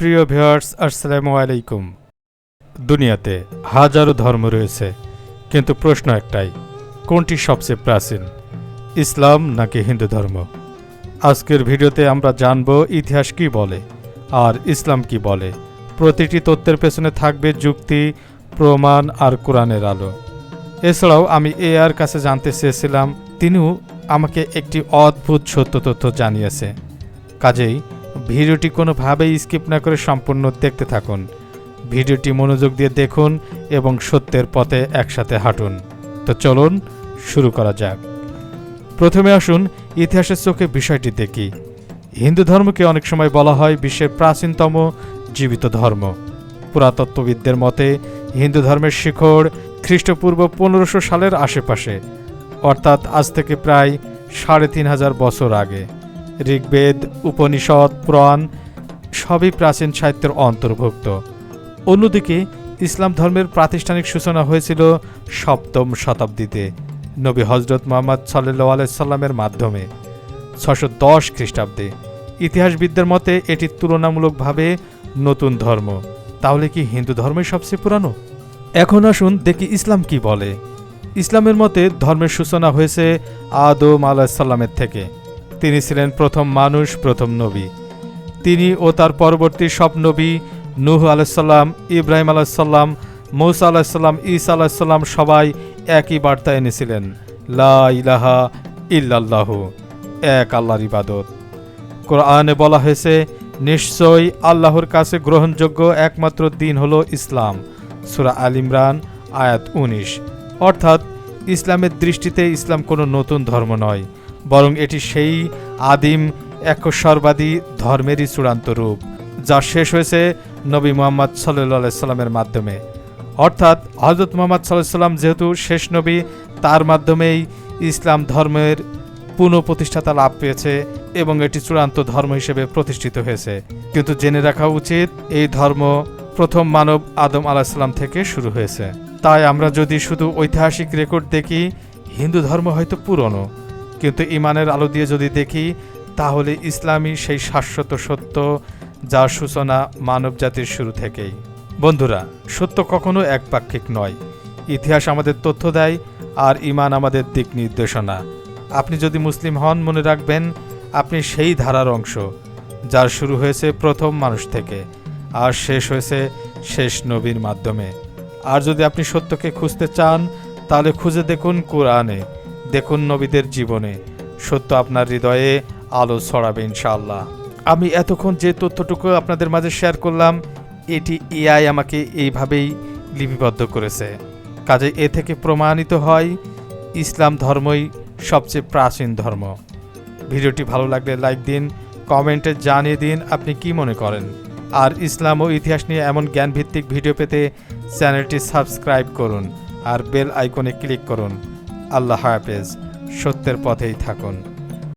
প্রিয় ভিউয়ার্স, আসসালামু আলাইকুম। দুনিয়াতে হাজারো ধর্ম রয়েছে, কিন্তু প্রশ্ন একটাই, কোনটি সবচেয়ে প্রাচীন? ইসলাম নাকি হিন্দু ধর্ম? আজকের ভিডিওতে আমরা জানব ইতিহাস কি বলে আর ইসলাম কি বলে। প্রতিটি তথ্যের পেছনে থাকবে যুক্তি, প্রমাণ আর কোরআনের আলো। এছাড়াও আমি এ আর কাছে জানতে চেয়েছিলাম, তিনিও আমাকে একটি অদ্ভুত সত্য তথ্য জানিয়েছে। কাজেই ভিডিওটি কোনোভাবেই স্কিপ না করে সম্পূর্ণ দেখতে থাকুন। ভিডিওটি মনোযোগ দিয়ে দেখুন এবং সত্যের পথে একসাথে হাঁটুন। তো চলুন, শুরু করা যাক। প্রথমে আসুন, ইতিহাসের চোখে বিষয়টি দেখি। হিন্দু ধর্মকে অনেক সময় বলা হয় বিশ্বের প্রাচীনতম জীবিত ধর্ম। পুরাতত্ত্ববিদদের মতে, হিন্দু ধর্মের শিখর খ্রিস্টপূর্ব পনেরোশো সালের আশেপাশে, অর্থাৎ আজ থেকে প্রায় সাড়ে তিন হাজার বছর আগে। ঋগ্বেদ, উপনিষদ, পুরাণ সবই প্রাচীন সাহিত্যের অন্তর্ভুক্ত। অন্যদিকে ইসলাম ধর্মের প্রাতিষ্ঠানিক সূচনা হয়েছিল সপ্তম শতাব্দীতে নবী হজরত মোহাম্মদ সাল্লু আলাইসাল্লামের মাধ্যমে ছশো দশ খ্রিস্টাব্দে। ইতিহাসবিদদের মতে এটি তুলনামূলকভাবে নতুন ধর্ম। তাহলে কি হিন্দু ধর্মই সবচেয়ে পুরানো? এখন আসুন দেখি ইসলাম কি বলে। ইসলামের মতে ধর্মের সূচনা হয়েছে আদম আলাহিসাল্লামের থেকে। তিনি ছিলেন প্রথম মানুষ, প্রথম নবী। তিনি ও তার পরবর্তী সব নবী নূহ আলাইসাল্লাম ইব্রাহিম আলাইসাল্লাম মৌসা আলাহিসাল্লাম ঈসা আলাহিসাল্লাম সবাই একই বার্তা এনেছিলেন, লা ইলাহা ইল্লাল্লাহু, এক আল্লাহর ইবাদত। কোরআনে বলা হয়েছে, নিশ্চয়ই আল্লাহর কাছে গ্রহণযোগ্য একমাত্র দিন হল ইসলাম, সুরা আল ইমরান, আয়াত উনিশ। অর্থাৎ ইসলামের দৃষ্টিতে ইসলাম কোনো নতুন ধর্ম নয় বরং এটি সেই আদিম একস্বরবাদী ধর্মেরই চূড়ান্ত রূপ, যা শেষ হয়েছে নবী মোহাম্মদ সাল্লাহ সাল্লামের মাধ্যমে। অর্থাৎ হজরত মোহাম্মদ সাল্লাম যেহেতু শেষ নবী, তার মাধ্যমেই ইসলাম ধর্মের পুনঃপ্রতিষ্ঠাতা লাভ পেয়েছে এবং এটি চূড়ান্ত ধর্ম হিসেবে প্রতিষ্ঠিত হয়েছে। কিন্তু জেনে রাখা উচিত, এই ধর্ম প্রথম মানব আদম আলাহিসাল্লাম থেকে শুরু হয়েছে। তাই আমরা যদি শুধু ঐতিহাসিক রেকর্ড দেখি, হিন্দু ধর্ম হয়তো পুরনো। কিন্তু ইমানের আলো দিয়ে যদি দেখি, তাহলে ইসলামই সেই শাশ্বত সত্য যার সূচনা মানব জাতির শুরু থেকেই। বন্ধুরা, সত্য কখনো একপাক্ষিক নয়। ইতিহাস আমাদের তথ্য দেয় আর ইমান আমাদের দিক নির্দেশনা। আপনি যদি মুসলিম হন, মনে রাখবেন, আপনি সেই ধারার অংশ, যার শুরু হয়েছে প্রথম মানুষ থেকে, আর শেষ হয়েছে শেষ নবীর মাধ্যমে। আর যদি আপনি সত্যকে খুঁজতে চান, তাহলে খুঁজে দেখুন কোরআনে। দেখুন নবীদের জীবনে। সত্য আপনার হৃদয়ে আলো ছড়াবে ইনশাআল্লাহ। আমি এতক্ষণ যে তথ্যটুকু আপনাদের মাঝে শেয়ার করলাম, এটি এআই আমাকে এইভাবেই লিপিবদ্ধ করেছে। কাজে এ থেকে প্রমাণিত হয়, ইসলাম ধর্মই সবচেয়ে প্রাচীন ধর্ম। ভিডিওটি ভালো লাগলে লাইক দিন, কমেন্টে জানিয়ে দিন আপনি কি মনে করেন। আর ইসলাম ও ইতিহাস নিয়ে এমন জ্ঞানভিত্তিক ভিডিও পেতে চ্যানেলটি সাবস্ক্রাইব করুন আর বেল আইকনে ক্লিক করুন। আল্লাহ হাফেজ। সত্যের পথেই থাকুন।